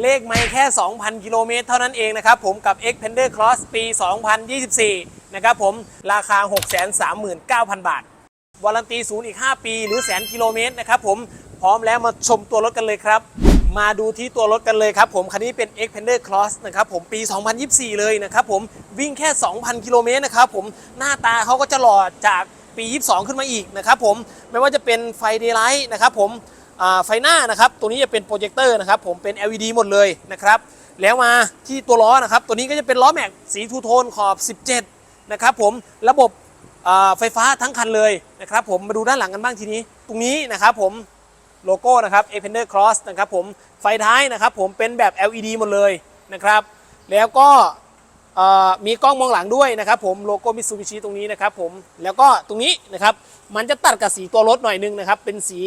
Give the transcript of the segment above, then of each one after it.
เลขไม่แค่ 2,000 กิโลเมตรเท่านั้นเองนะครับผมกับ X Pender Cross ปี 2024 นะครับผมราคา 639,000 บาท วารันตีศูนย์อีก 5 ปีหรือแสนกิโลเมตรนะครับผมพร้อมแล้วมาชมตัวรถกันเลยครับ มาดูที่ตัวรถกันเลยครับผมคันนี้เป็น X Pender Cross นะครับผมปี 2024 เลยนะครับผมวิ่งแค่ 2,000 กิโลเมตรนะครับผมหน้าตาเขาก็จะหล่อจากปี 22 ขึ้นมาอีกนะครับผมไม่ว่าจะเป็นไฟเดย์ไลท์นะครับผม ไฟหน้านะครับ ตัวนี้จะเป็นโปรเจคเตอร์นะครับ ผมเป็น LED หมดเลยนะครับ แล้วมาที่ตัวล้อนะครับ ตัวนี้ก็จะเป็นล้อแม็กสีทูโทนขอบ 17 นะครับผม ระบบไฟฟ้าทั้งคันเลยนะครับ ผม มาดูด้านหลังกันบ้างทีนี้ ตรงนี้นะครับผม โลโก้นะครับ a p e n d e r Cross นะครับผม ไฟท้ายนะครับผมเป็นแบบ LED หมดเลยนะครับ แล้วก็มีกล้องมองหลังด้วยนะครับผมโลโก้มิ t ซูบิชิตรงนี้นะครับผมแล้วก็ตรงนี้นะครับมันจะตัดกับสีตัวรถหน่อยนึงนะครับเป็นสี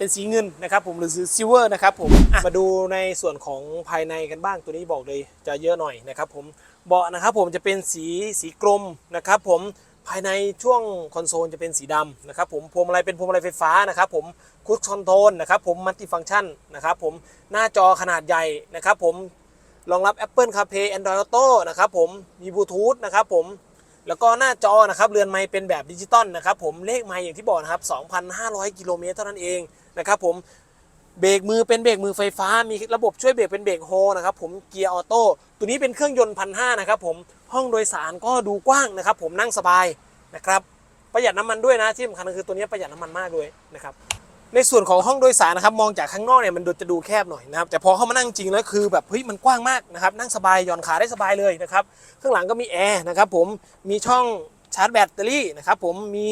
เป็นสีเงินนะครับผมหรือสีซิลเวอร์นะครับผมอะมาดูในส่วนของภายในกันบ้างตัวนี้บอกเลยจะเยอะหน่อยนะครับผมเบาะนะครับผมจะเป็นสีสีกรมนะครับผมภายในช่วงคอนโซลจะเป็นสีดำนะครับผมพวงมาลัยเป็นพวงมาลัยไฟฟ้านะครับผมคุชคอนโทรลนะครับผมมัลติฟัง c t ชันนะครับผมหน้าจอขนาดใหญ่นะครับผมรองรับ Apple CarPlay Android Auto นะครับผมมีบลูทูธนะครับผม แล้วก็หน้าจอนะครับเรือนไม้เป็นแบบดิจิตอลนะครับผมเลขไม้อย่างที่บอกนะครับ 2,500 กิโลเมตรเท่านั้นเองนะครับผมเบรกมือเป็นเบรกมือไฟฟ้า มีระบบช่วยเบรกเป็นเบรกโฮนะครับผมเกียร์ออโต้ตัวนี้เป็นเครื่องยนต์พันห้านะครับผมห้องโดยสารก็ดูกว้างนะครับ ผมนั่งสบายนะครับประหยัดน้ำมันด้วยนะที่สำคัญคือตัวนี้ประหยัดน้ำมันมากด้วยนะครับ ในส่วนของห้องโดยสารนะครับมองจากข้างนอกเนี่ยมันดูจะดูแคบหน่อยนะครับแต่พอเข้ามานั่งจริงแล้วคือแบบเฮ้ยมันกว้างมากนะครับนั่งสบายหย่อนขาได้สบายเลยนะครับข้างหลังก็มีแอร์นะครับผมมีช่องชาร์จแบตเตอรี่นะครับผมมี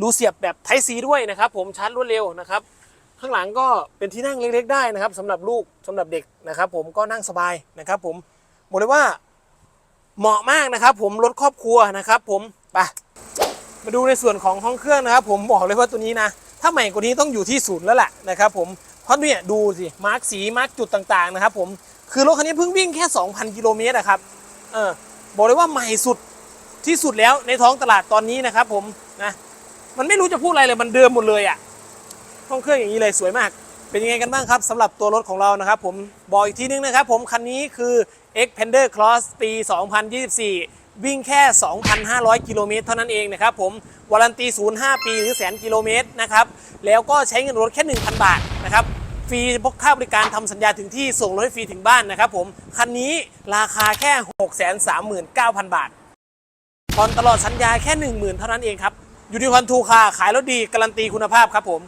รูเสียบแบบไทซีด้วยนะครับผมชาร์จรวดเร็วนะครับข้างหลังก็เป็นที่นั่งเล็กๆได้นะครับสำหรับลูกสำหรับเด็กนะครับผมก็นั่งสบายนะครับผมบอกเลยว่าเหมาะมากนะครับผมรถครอบครัวนะครับผมไปมาดูในส่วนของห้องเครื่องนะครับ ผมบอกเลยว่าตัวนี้นะ ถ้าใหม่กว่านี้ต้องอยู่ที่ศูนย์แล้วแหละนะครับผมเพราะเนี่ยดูสิมาร์กสีมาร์กจุดต่างๆนะครับผมคือรถคันนี้เพิ่งวิ่งแค่ 2,000 กิโลเมตรอะครับเออบอกเลยว่าใหม่สุดที่สุดแล้วในท้องตลาดตอนนี้นะครับผมนะมันไม่รู้จะพูดอะไรเลยมันเดิมหมดเลยอะห้องเครื่องอย่างนี้เลยสวยมาก เป็นยังไงกันบ้างครับสำหรับตัวรถของเรานะครับผมบอกอีกทีนึงนะครับผมคันนี้คือ X Pender Cross ปี 2024 วิ่งแค่ 2,500 กิโลเมตรเท่านั้นเองนะครับผมวารันตีศูนย์5ปีหรือแสนกิโลเมตรนะครับแล้วก็ใช้เงินรถแค่ 1,000 บาทนะครับฟรีพกค่าบริการทำสัญญาถึงที่ส่งรถให้ฟรีถึงบ้านนะครับผมคันนี้ราคาแค่ 639,000 บาทผ่อนตลอดสัญญาแค่ 10,000 เท่านั้นเองครับยูนิคอนทูคาขายรถดีการันตีคุณภาพครับผม